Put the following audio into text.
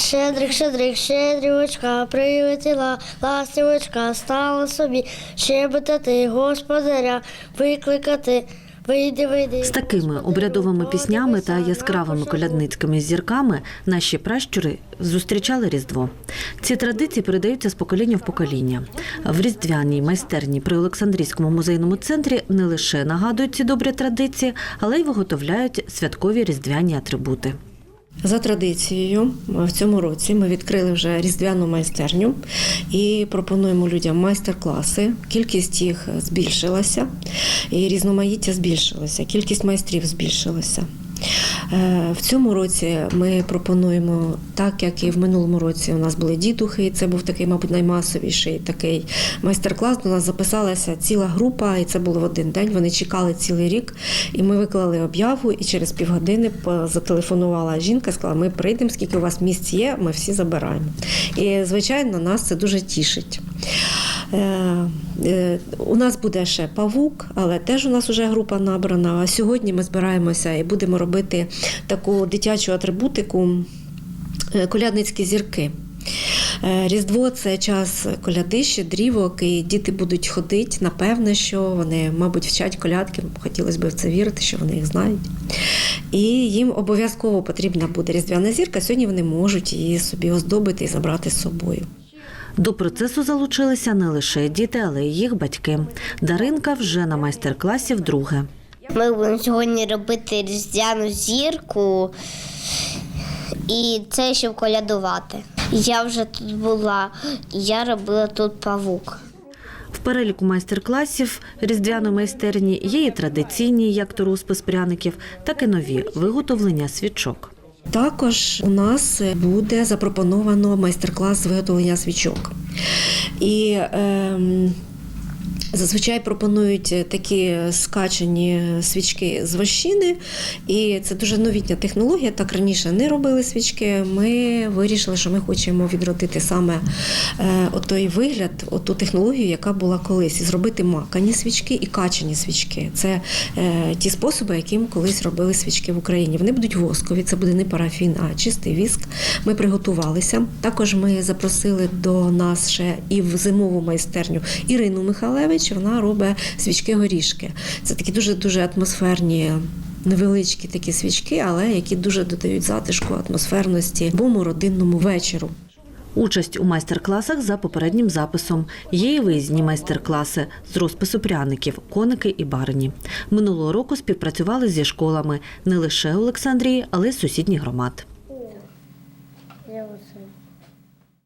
Щедрик, щедрик, щедрівочка, прилетіла, ластівочка, стала собі, щебетати, господаря, викликати, вийди, вийди. З такими обрядовими піснями та яскравими колядницькими зірками наші пращури зустрічали Різдво. Ці традиції передаються з покоління в покоління. В різдвяній майстерні при Олександрійському музейному центрі не лише нагадують ці добрі традиції, але й виготовляють святкові різдвяні атрибути. За традицією, в цьому році ми відкрили вже різдвяну майстерню і пропонуємо людям майстер-класи. Кількість їх збільшилася, і різноманіття збільшилося, кількість майстрів збільшилася. Е, В цьому році ми пропонуємо, так як і в минулому році у нас були дідухи, і це був такий, мабуть, наймасовіший такий майстер-клас. До нас записалася ціла група, і це було в один день. Вони чекали цілий рік, і ми виклали об'яву. І через півгодини зателефонувала жінка, сказала: ми прийдемо, скільки у вас місць є, ми всі забираємо. І звичайно, нас це дуже тішить. Е, е, У нас буде ще павук, але теж у нас вже група набрана. А сьогодні ми збираємося і будемо робити таку дитячу атрибутику е, колядницькі зірки. Різдво це час коляди, щедрівок, і діти будуть ходити. Напевне, що вони, мабуть, вчать колядки. Хотілося б в це вірити, що вони їх знають. І їм обов'язково потрібна буде різдвяна зірка. Сьогодні вони можуть її собі оздобити і забрати з собою. До процесу залучилися не лише діти, але й їх батьки. Даринка вже на майстер-класі вдруге. Ми будемо сьогодні робити різдвяну зірку і це щоб колядувати. Я вже тут була, я робила тут павук. В переліку майстер-класів різдвяної майстерні є і традиційні, як то розпис пряників, так і нові виготовлення свічок. Також у нас буде запропоновано майстер-клас виготовлення свічок. І ем, Зазвичай пропонують такі скачані свічки з вощини, і це дуже новітня технологія. Так раніше не робили свічки. Ми вирішили, що ми хочемо відродити саме е, отой вигляд, оту технологію, яка була колись, і зробити макані свічки і качані свічки. Це е, ті способи, яким колись робили свічки в Україні. Вони будуть воскові, це буде не парафін, а чистий віск. Ми приготувалися. Також ми запросили до нас ще і в зимову майстерню Ірину Михайлевич. Вона робить свічки горішки. Це такі дуже дуже атмосферні. Невеличкі такі свічки, але які дуже додають затишку, атмосферності бому родинному вечору. Участь у майстер-класах за попереднім записом. Є і виїзні майстер-класи з розпису пряників, коники і барині. Минулого року співпрацювали зі школами не лише Олександрії, але й сусідніх громад.